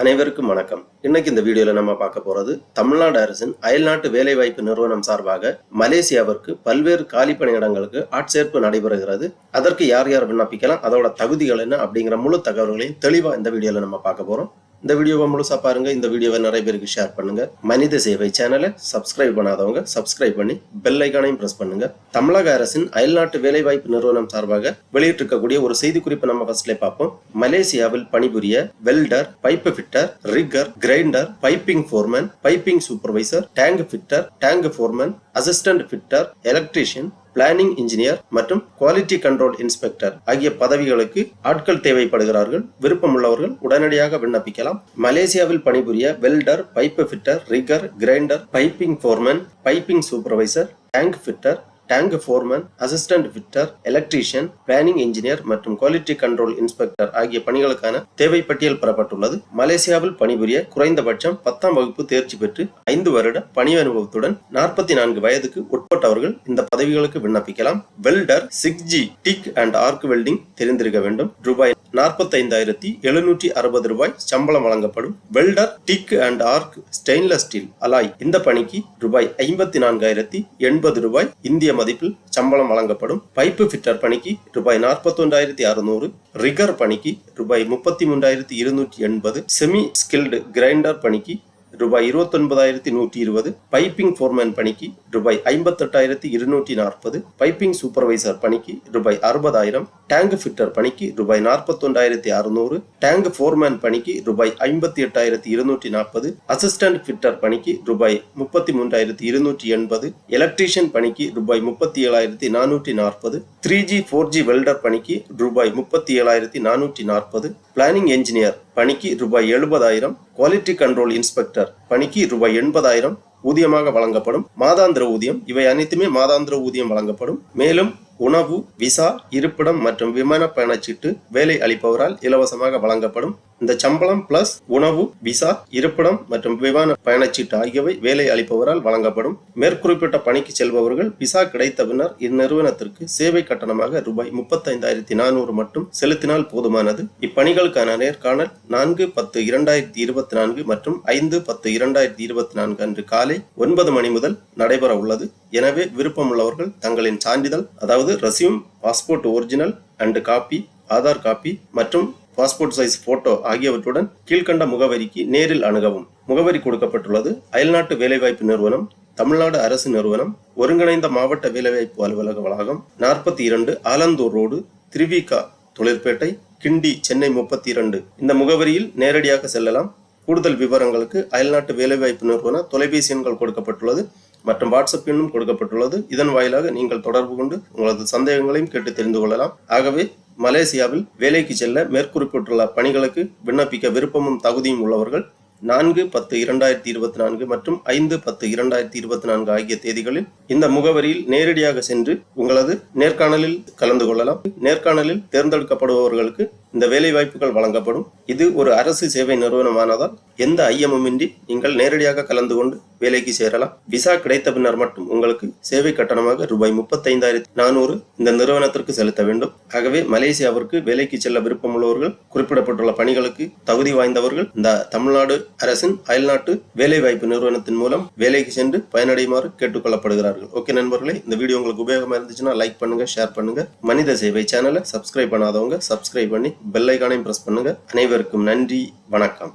அனைவருக்கும் வணக்கம். இன்னைக்கு இந்த வீடியோல நம்ம பார்க்க போறது தமிழ்நாடு அரசின் அயல்நாட்டு வேலைவாய்ப்பு நிறுவனம் சார்பாக மலேசியாவிற்கு பல்வேறு காலி பணியிடங்களுக்கு ஆட்சேர்ப்பு நடைபெறுகிறது. அதற்கு யார் யார் விண்ணப்பிக்கலாம் அதோட தகுதிகள் என்ன அப்படிங்கிற முழு தகவல்களையும் தெளிவா இந்த வீடியோல நம்ம பார்க்க போறோம். இந்த வீடியோவை முழுசாக பாருங்கள் இந்த வீடியோவை நிறைய பேருக்கு ஷேர் பண்ணுங்கள் மனித சேவை சேனலை சப்ஸ்கிரைப் பண்ணாதவங்க சப்ஸ்கிரைப் பண்ணி பெல் ஐக்கானையும் பிரஸ் பண்ணுங்க. தமிழக அரசின் அயல்நாட்டு வேலைவாய்ப்பு நிறுவனம் சார்பாக வெளியிட்டிருக்கக்கூடிய ஒரு செய்தி குறிப்பு நம்ம ஃபர்ஸ்ட்ல பார்ப்போம். மலேசியாவில் பணிபுரிய welder pipe fitter rigger grinder piping foreman piping supervisor tank fitter tank foreman assistant fitter electrician planning engineer மற்றும் குவாலிட்டி கண்ட்ரோல் இன்ஸ்பெக்டர் ஆகிய பதவிகளுக்கு ஆட்கள் தேவைப்படுகிறார்கள் விருப்பமுள்ளவர்கள் உடனடியாக விண்ணப்பிக்கலாம். மலேசியாவில் பணிபுரிய welder pipe fitter rigger grinder piping foreman piping supervisor tank fitter tank foreman assistant fitter electrician planning engineer மற்றும் குவாலிட்டி கண்ட்ரோல் இன்ஸ்பெக்டர் ஆகிய பணிகளுக்கான தேவை பட்டியல் பெறப்பட்டுள்ளது. மலேசியாவில் பணிபுரிய குறைந்தபட்சம் பத்தாம் வகுப்பு தேர்ச்சி பெற்று ஐந்து வருட பணி அனுபவத்துடன் நாற்பத்தி நான்கு வயதுக்கு உட்பட்டவர்கள் இந்த பதவிகளுக்கு விண்ணப்பிக்கலாம். Welder six G TIG and arc welding தெரிந்திருக்க வேண்டும். ரூபாய் நாற்பத்தைந்தாயிரத்தி எழுநூற்றி அறுபது ரூபாய் சம்பளம் வழங்கப்படும் welder TIG and arc stainless steel alloy. இந்த பணிக்கு ரூபாய் ஐம்பத்தி நான்காயிரத்தி எண்பது ரூபாய் இந்திய மதிப்பில் சம்பளம் வழங்கப்படும். பைப்பு ஃபிட்டர் பணிக்கு ரூபாய் நாற்பத்தொன்றாயிரத்தி அறுநூறு ரிகர் பணிக்கு ரூபாய் முப்பத்தி மூன்றாயிரத்தி இருநூற்றி எண்பது செமி ஸ்கில்டு கிரைண்டர் பணிக்கு ரூபாய் இருபத்தொன்பதாயிரத்தி நூற்றி இருபது பைப்பிங் ஃபோர்மேன் பணிக்கு ரூபாய் ஐம்பத்தெட்டாயிரத்தி இருநூற்றி நாற்பது பைப்பிங் சூப்பர்வைசர் பணிக்கு ரூபாய் அறுபதாயிரம் டேங்க் ஃபிட்டர் பணிக்கு ரூபாய் நாற்பத்தொண்டாயிரத்தி அறுநூறு டேங்க் ஃபோர்மேன் பணிக்கு ரூபாய் ஐம்பத்தி எட்டாயிரத்தி இருநூற்றி நாற்பது அசிஸ்டன்ட் ஃபிட்டர் பணிக்கு ரூபாய் முப்பத்தி மூன்றாயிரத்தி இருநூற்றி எண்பது எலக்ட்ரீஷியன் பணிக்கு ரூபாய் முப்பத்தி ஏழாயிரத்தி நானூற்றி நாற்பது three G four G welder பணிக்கு ரூபாய் முப்பத்தி ஏழாயிரத்தி நானூற்றி நாற்பது பிளானிங் என்ஜினியர் பணிக்கு ரூபாய் எழுபதாயிரம் குவாலிட்டி கண்ட்ரோல் இன்ஸ்பெக்டர் பணிக்கு ரூபாய் எண்பதாயிரம் ஊதியமாக வழங்கப்படும். மாதாந்திர ஊதியம் இவை அனைத்துமே மாதாந்திர ஊதியம் வழங்கப்படும். மேலும் உணவு விசா இருப்பிடம் மற்றும் விமான பயணச்சீட்டு வேலை அளிப்பவரால் இலவசமாக வழங்கப்படும் இந்த சம்பளம் பிளஸ் உணவு விசா இருப்பிடம் மற்றும் விமான பயணச்சீட்டு ஆகியவை வேலை அளிப்பவரால் வழங்கப்படும். மேற்குறிப்பிட்ட பணிக்கு செல்பவர்கள் விசா கிடைத்த பின்னர் இந்நிறுவனத்திற்கு சேவை கட்டணமாக ரூபாய் முப்பத்தைந்தாயிரத்தி நானூறு மட்டும் செலுத்தினால் போதுமானது. இப்பணிகளுக்கான நேர்காணல் நான்கு பத்து இரண்டாயிரத்தி இருபத்தி நான்கு மற்றும் ஐந்து பத்து இரண்டாயிரத்தி இருபத்தி நான்கு அன்று காலை ஒன்பது மணி முதல் நடைபெற உள்ளது. எனவே விருப்பமுள்ளவர்கள் தங்களின் சான்றிதழ் அதாவது resume passport original and copy Aadhaar copy மற்றும் பாஸ்போர்ட் சைஸ் போட்டோ ஆகியவற்றுடன் கீழ்கண்ட முகவரிக்கு நேரில் அணுகவும். முகவரி கொடுக்கப்பட்டுள்ளது அயல்நாட்டு வேலைவாய்ப்பு நிறுவனம் தமிழ்நாடு அரசு நிறுவனம் ஒருங்கிணைந்த மாவட்ட வேலைவாய்ப்பு அலுவலக வளாகம் நாற்பத்தி இரண்டு ஆலந்தூர் ரோடு திருவிகா தொழிற்பேட்டை கிண்டி சென்னை முப்பத்தி இரண்டு இந்த முகவரியில் நேரடியாக செல்லலாம். கூடுதல் விவரங்களுக்கு அயல்நாட்டு வேலைவாய்ப்பு நிறுவன தொலைபேசி எண்கள் கொடுக்கப்பட்டுள்ளது மற்றும் வாட்ஸ்அப் எண்ணும் கொடுக்கப்பட்டுள்ளது. இதன் வாயிலாக நீங்கள் தொடர்பு கொண்டு உங்களது சந்தேகங்களையும் கேட்டு தெரிந்து கொள்ளலாம். ஆகவே மலேசியாவில் வேலைக்கு செல்ல மேற்குறிப்பிட்டுள்ள பணிகளுக்கு விண்ணப்பிக்க விருப்பமும் தகுதியும் உள்ளவர்கள் நான்கு பத்து இரண்டாயிரத்தி இருபத்தி நான்கு மற்றும் ஐந்து பத்து இரண்டாயிரத்தி இருபத்தி நான்கு ஆகிய தேதிகளில் இந்த முகவரியில் நேரடியாக சென்று உங்களது நேர்காணலில் கலந்து கொள்ளலாம். நேர்காணலில் தேர்ந்தெடுக்கப்படுபவர்களுக்கு இந்த வேலை வாய்ப்புகள் வழங்கப்படும். இது ஒரு அரசு சேவை நிறுவனமானதால் எந்த ஐயமுமின்றி நீங்கள் நேரடியாக கலந்து கொண்டு வேலைக்கு சேரலாம். விசா கிடைத்த பின்னர் மட்டும் உங்களுக்கு சேவை கட்டணமாக ரூபாய் முப்பத்தைந்தாயிரத்தி நானூறு இந்த நிறுவனத்திற்கு செலுத்த வேண்டும். ஆகவே மலேசியாவிற்கு வேலைக்கு செல்ல விருப்பமுள்ளவர்கள் குறிப்பிடப்பட்டுள்ள பணிகளுக்கு தகுதி வாய்ந்தவர்கள் இந்த தமிழ்நாடு அரசின் அயல்நாட்டு வேலைவாய்ப்பு நிறுவனத்தின் மூலம் வேலைக்கு சென்று பயனடையுமாறு கேட்டுக்கொள்ளப்படுகிறார்கள். ஓகே நண்பர்களே இந்த வீடியோ உங்களுக்கு உபயோகமா இருந்துச்சுன்னா லைக் பண்ணுங்க ஷேர் பண்ணுங்க. மனித சேவை சேனலை சப்ஸ்கிரைப் பண்ணாதவங்க சப்ஸ்கிரைப் பண்ணி பெல்லைக்கானையும் ப்ரெஸ் பிரஸ் பண்ணுங்க. அனைவருக்கும் நன்றி. வணக்கம்.